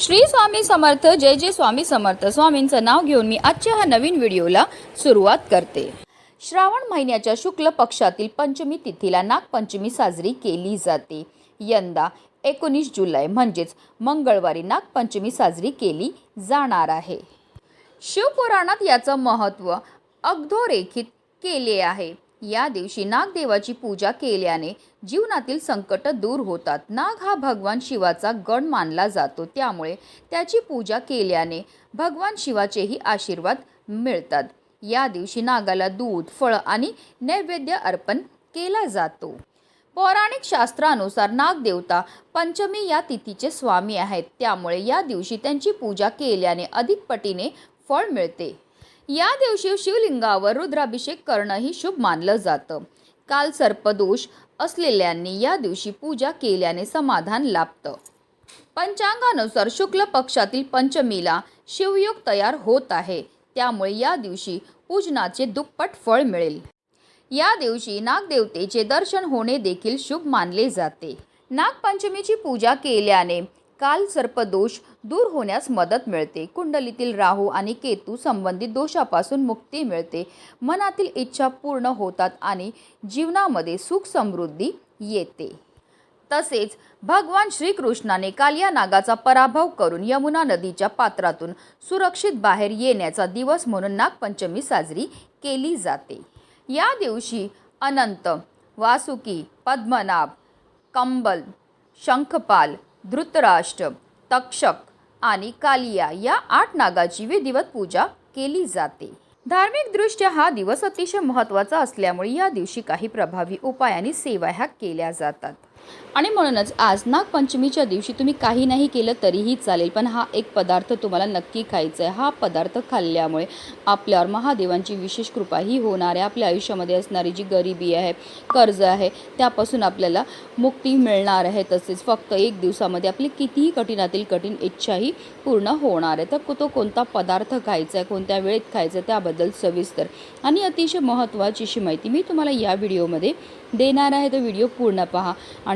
श्री स्वामी समर्थ जय जय स्वामी समर्थ. स्वामींचं नाव घेऊन मी आजच्या ह्या नवीन व्हिडिओला सुरुवात करते. श्रावण महिन्याच्या शुक्ल पक्षातील पंचमी तिथीला नागपंचमी साजरी केली जाते. यंदा एकोणीस जुलै म्हणजेच मंगळवारी नागपंचमी साजरी केली जाणार आहे. शिवपुराणात याचं महत्त्व अगधोरेखित केले आहे. या दिवशी नागदेवाची पूजा केल्याने जीवनातील संकट दूर होतात. नाग हा भगवान शिवाचा गण मानला जातो. त्यामुळे त्याची पूजा केल्याने भगवान शिवाचेही आशीर्वाद मिळतात. या दिवशी नागाला दूध फळं आणि नैवेद्य अर्पण केला जातो. पौराणिक शास्त्रानुसार नागदेवता पंचमी या तिथीचे स्वामी आहेत. त्यामुळे या दिवशी त्यांची पूजा केल्याने अधिक पटीने फळ मिळते. या दिवशी शिवलिंगावर रुद्राभिषेक करणंही शुभ मानलं जातं. काल सर्पदोष असलेल्यांनी या दिवशी पूजा केल्याने समाधान लाभतं. पंचांगानुसार शुक्ल पक्षातील पंचमीला शिवयोग तयार होत आहे. त्यामुळे या दिवशी पूजनाचे दुप्पट फळ मिळेल. या दिवशी नागदेवतेचे दर्शन होणे देखील शुभ मानले जाते. नागपंचमीची पूजा केल्याने काल सर्पदोष दूर होण्यास मदत मिळते. कुंडलीतील राहू आणि केतू संबंधित दोषापासून मुक्ती मिळते. मनातील इच्छा पूर्ण होतात आणि जीवनामध्ये सुख समृद्धी येते. तसेच भगवान श्रीकृष्णाने काल या नागाचा पराभव करून यमुना नदीच्या पात्रातून सुरक्षित बाहेर येण्याचा दिवस म्हणून नागपंचमी साजरी केली जाते. या दिवशी अनंत वासुकी पद्मनाभ कंबल शंखपाल धृतराष्ट्र तक्षक आणि कालिया या आठ नागाची विधिवत पूजा केली जाते. धार्मिकदृष्ट्या हा दिवस अतिशय महत्त्वाचा असल्यामुळे या दिवशी काही प्रभावी उपाय आणि सेवा ह्या केल्या जातात. आणि म्हणूनच आज नागपंचमीच्या दिवशी तुम्ही काही नाही केलं तरीही चालेल पण हा एक पदार्थ तुम्हाला नक्की खायचा आहे. हा पदार्थ खाल्ल्यामुळे आपल्यावर महादेवांची विशेष कृपा ही होणार आहे. आपल्या आयुष्यामध्ये असणारी जी गरिबी आहे कर्ज आहे त्यापासून आपल्याला मुक्ती मिळणार आहे. तसेच फक्त एक दिवसामध्ये आपली कितीही कठीणातील कठीण इच्छाही पूर्ण होणार आहे. तर तो कोणता पदार्थ खायचा आहे कोणत्या वेळेत खायचा आहे त्याबद्दल सविस्तर आणि अतिशय महत्त्वाची अशी माहिती मी तुम्हाला या व्हिडिओमध्ये देणार आहे. तो व्हिडिओ पूर्ण पहा आणि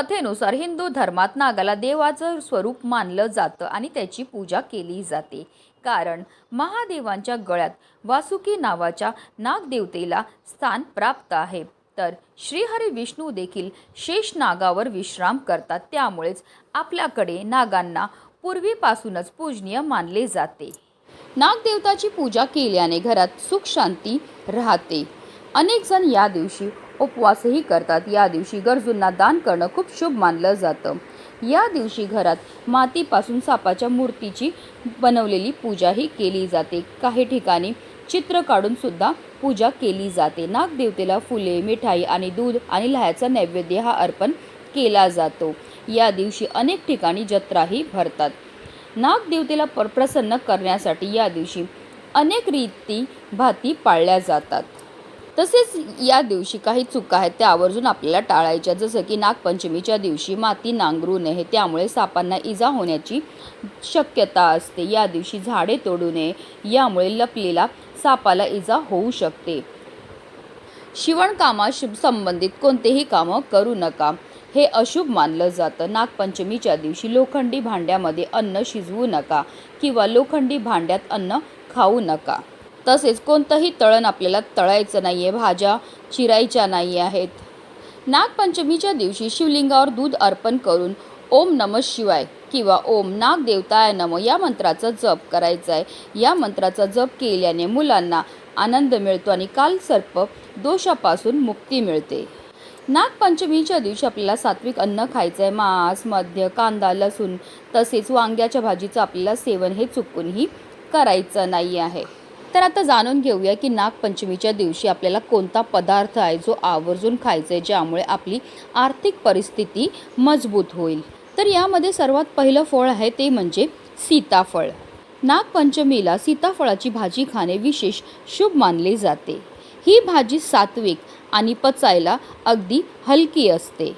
कथेनुसार हिंदू धर्मात नागाला देवाचं स्वरूप मानलं जातं आणि त्याची पूजा केली जाते. कारण महादेवांच्या गळ्यात वासुकी नावाच्या नागदेवतेला स्थान प्राप्त आहे. तर श्रीहरी विष्णू देखील शेष नागावर विश्राम करतात. त्यामुळेच आपल्याकडे नागांना पूर्वीपासूनच पूजनीय मानले जाते. नागदेवताची पूजा केल्याने घरात सुख शांती राहते. अनेक जण या दिवशी उपवासही करतात. या दिवशी गरजूंना दान करणं खूप शुभ मानलं जातं. या दिवशी घरात मातीपासून सापाच्या मूर्तीची बनवलेली पूजाही केली जाते. काही ठिकाणी चित्र काढून सुद्धा पूजा केली जाते. नागदेवतेला फुले मिठाई आणि दूध आणि लह्याचा नैवेद्य हा अर्पण केला जातो. या दिवशी अनेक ठिकाणी जत्राही भरतात. नागदेवतेला प्रसन्न करण्यासाठी या दिवशी अनेक रीती भाती पाळल्या जातात. तसेच या दिवशी काही चुका आहेत त्या आवर्जून आपल्याला टाळायच्या. जसं की नागपंचमीच्या दिवशी माती नांगरू नये त्यामुळे सापांना इजा होण्याची शक्यता असते. या दिवशी झाडे तोडू नये यामुळे लपलेला सापाला इजा होऊ शकते. शिवणकामाशी संबंधित कोणतेही कामं करू नका. हे अशुभ मानलं जातं. नागपंचमीच्या दिवशी लोखंडी भांड्यामध्ये अन्न शिजवू नका किंवा लोखंडी भांड्यात अन्न खाऊ नका. तसेच कोणतंही तळण आपल्याला तळायचं नाही आहे भाज्या चिरायच्या नाही आहेत. नागपंचमीच्या दिवशी शिवलिंगावर दूध अर्पण करून ओम नम शिवाय किंवा ओम नाग देवताय नम या मंत्राचा जप करायचा आहे या मंत्राचा जप केल्याने मुलांना आनंद मिळतो आणि काल सर्प दोषापासून मुक्ती मिळते. नागपंचमीच्या दिवशी आपल्याला सात्विक अन्न खायचं आहे मांस मध्य कांदा लसूण तसेच वांग्याच्या भाजीचं आपल्याला सेवन हे चुकूनही करायचं नाही आहे. तर आता जाणून घेऊया की नागपंचमीच्या दिवशी आपल्याला कोणता पदार्थ आहे जो आवर्जून खायचा आहे ज्यामुळे आपली आर्थिक परिस्थिती मजबूत होईल. तर यामध्ये सर्वात पहिलं फळ आहे ते म्हणजे सीताफळ. नागपंचमीला सीताफळाची भाजी खाणे विशेष शुभ मानले जाते. ही भाजी सात्विक आणि पचायला अगदी हलकी असते.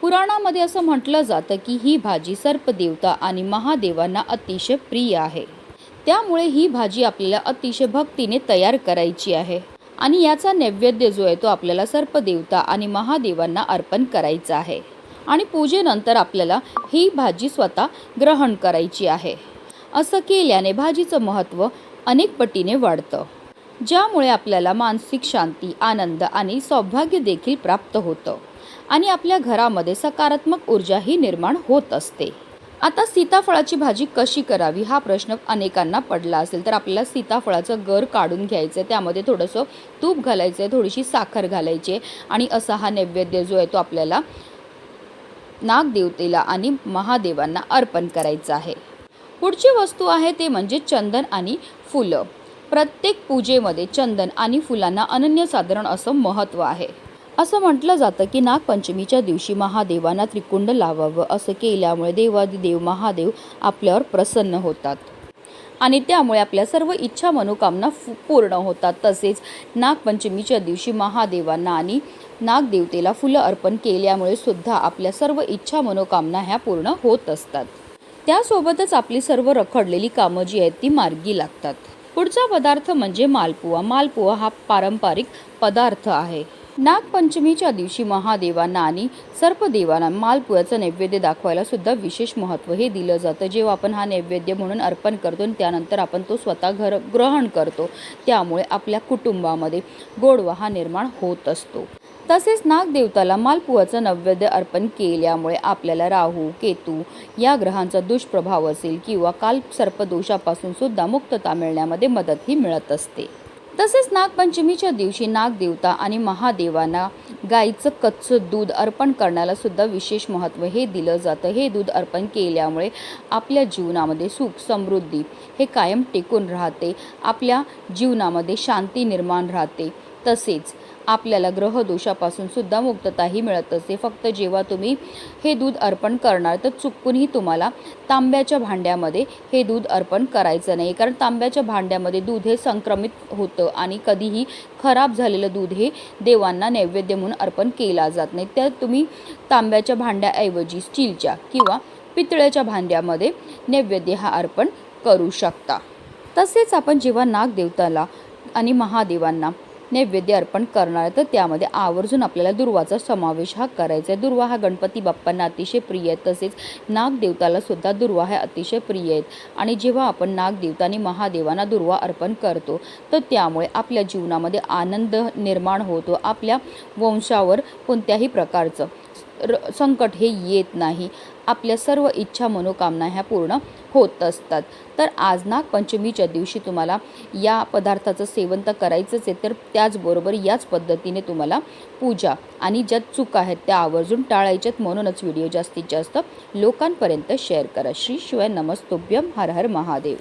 पुराणामध्ये असं म्हटलं जातं की ही भाजी सर्पदेवता आणि महादेवांना अतिशय प्रिय आहे. त्यामुळे ही भाजी आपल्याला अतिशय भक्तीने तयार करायची आहे. आणि याचा नैवेद्य जो आहे तो आपल्याला सर्पदेवता आणि महादेवांना अर्पण करायचा आहे. आणि पूजेनंतर आपल्याला ही भाजी स्वतः ग्रहण करायची आहे. असं केल्याने भाजीचं महत्त्व अनेक पटीने वाढतं. ज्यामुळे आपल्याला मानसिक शांती आनंद आणि सौभाग्य देखील प्राप्त होतं. आणि आपल्या घरामध्ये सकारात्मक ऊर्जाही निर्माण होत असते. आता सीताफळाची भाजी कशी करावी हा प्रश्न अनेकांना पडला असेल. तर आपल्याला सीताफळाचं गर काढून घ्यायचं आहे त्यामध्ये थोडंसं तूप घालायचं आहे थोडीशी साखर घालायची आहे आणि असा हा नैवेद्य जो आहे तो आपल्याला नागदेवतेला आणि महादेवांना अर्पण करायचं आहे. पुढची वस्तू आहे ते म्हणजे चंदन आणि फुलं. प्रत्येक पूजेमध्ये चंदन आणि फुलांना अनन्यसाधारण असं महत्त्व आहे. असं म्हटलं जातं की नागपंचमीच्या दिवशी महादेवांना त्रिकुंड लावावं असं केल्यामुळे देवादिदेव महादेव आपल्यावर प्रसन्न होतात. आणि त्यामुळे आपल्या सर्व इच्छा मनोकामना फु- पूर्ण होतात. तसेच नागपंचमीच्या दिवशी महादेवांना आणि नागदेवतेला फुलं अर्पण केल्यामुळे सुद्धा आपल्या सर्व इच्छा मनोकामना ह्या पूर्ण होत असतात. त्यासोबतच आपली सर्व रखडलेली कामं जी आहेत ती मार्गी लागतात. पुढचा पदार्थ म्हणजे मालपुवा. मालपुवा हा पारंपरिक पदार्थ आहे. नागपंचमीच्या दिवशी महादेवांना आणि सर्पदेवांना मालपुराचं नैवेद्य दाखवायला सुद्धा विशेष महत्त्व हे दिलं जातं. जेव्हा आपण हा नैवेद्य म्हणून अर्पण करतो आणि त्यानंतर आपण तो स्वतः घर ग्रहण करतो त्यामुळे आपल्या कुटुंबामध्ये गोडवा हा निर्माण होत असतो. तसेच नागदेवताला मालपुआचं नैवेद्य अर्पण केल्यामुळे आपल्याला राहू केतू या ग्रहांचा दुष्प्रभाव असेल किंवा काल सर्पदोषापासून सुद्धा मुक्तता मिळण्यामध्ये मदतही मिळत असते. तसेच नागपंचमीच्या दिवशी नागदेवता आणि महादेवांना गाईचं कच्चं दूध अर्पण करण्याला सुद्धा विशेष महत्त्व हे दिलं जातं. हे दूध अर्पण केल्यामुळे आपल्या जीवनामध्ये सुख समृद्धी हे कायम टिकून राहते. आपल्या जीवनामध्ये शांती निर्माण राहते. तसेच आपल्याला ग्रहदोषापासून सुद्धा मुक्तताही मिळत असते फक्त जेव्हा तुम्ही हे दूध अर्पण करणार तर चुकूनही तुम्हाला तांब्याच्या भांड्यामध्ये हे दूध अर्पण करायचं नाही. कारण तांब्याच्या भांड्यामध्ये दूध हे संक्रमित होतं आणि कधीही खराब झालेलं दूध हे देवांना नैवेद्य म्हणून अर्पण केला जात नाही. तर तुम्ही तांब्याच्या भांड्याऐवजी स्टीलच्या किंवा पितळ्याच्या भांड्यामध्ये नैवेद्य हा अर्पण करू शकता. तसेच आपण जेव्हा नागदेवताला आणि महादेवांना नैवेद्य अर्पण करणार तर त्यामध्ये आवर्जून आपल्याला दुर्वाचा समावेश हा करायचा आहे. दुर्वा हा गणपती बाप्पांना अतिशय प्रिय आहे. तसेच नागदेवताला सुद्धा दुर्वा हे अतिशय प्रिय आहेत. आणि जेव्हा आपण नागदेवता आणि महादेवांना दुर्वा अर्पण करतो तर त्यामुळे आपल्या जीवनामध्ये आनंद निर्माण होतो. आपल्या वंशावर कोणत्याही प्रकारचं र संकट हे येत नाही. आपल्या सर्व इच्छा मनोकामना ह्या पूर्ण होत असतात. तर आज नागपंचमीच्या दिवशी तुम्हाला या पदार्थाचं सेवन तर करायचंच आहे तर त्याचबरोबर याच पद्धतीने तुम्हाला पूजा आणि ज्या चुका आहेत त्या आवर्जून टाळायच्यात म्हणूनच व्हिडिओ जास्तीत जास्त लोकांपर्यंत शेअर करा. श्री शिवाय नमस्तुभ्यम हर हर महादेव.